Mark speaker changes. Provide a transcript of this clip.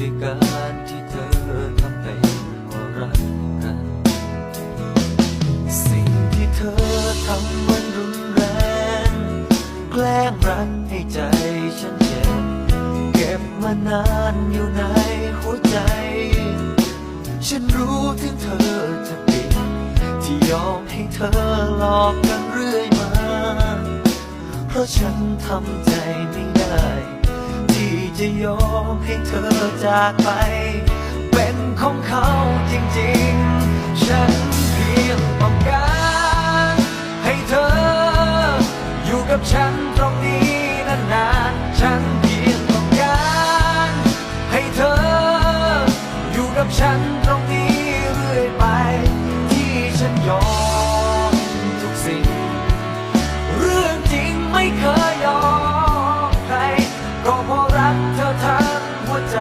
Speaker 1: ด้วยการที่เธอทำเป็นว่ารักกัน สิ่งที่เธอทำมันรุนแรง แกล้งรักให้ใจฉันเจ็บ เก็บมานานอยู่ในหัวใจ ฉันรู้ถึงเธอจะผิด ที่ยอมให้เธอหลอกกันเรื่อยมา เพราะฉันทำใจไม่ได้ จะยอมให้เธอจากไป เป็นของเขาจริงๆ ฉันเพียงต้องการให้เธอ อยู่กับฉันตรงนี้นานๆ ฉันเพียงต้องการให้เธอ อยู่กับฉันตรงนี้เรื่อยไป ที่ฉันยอมทุกสิ่ง เรื่องจริงไม่เคย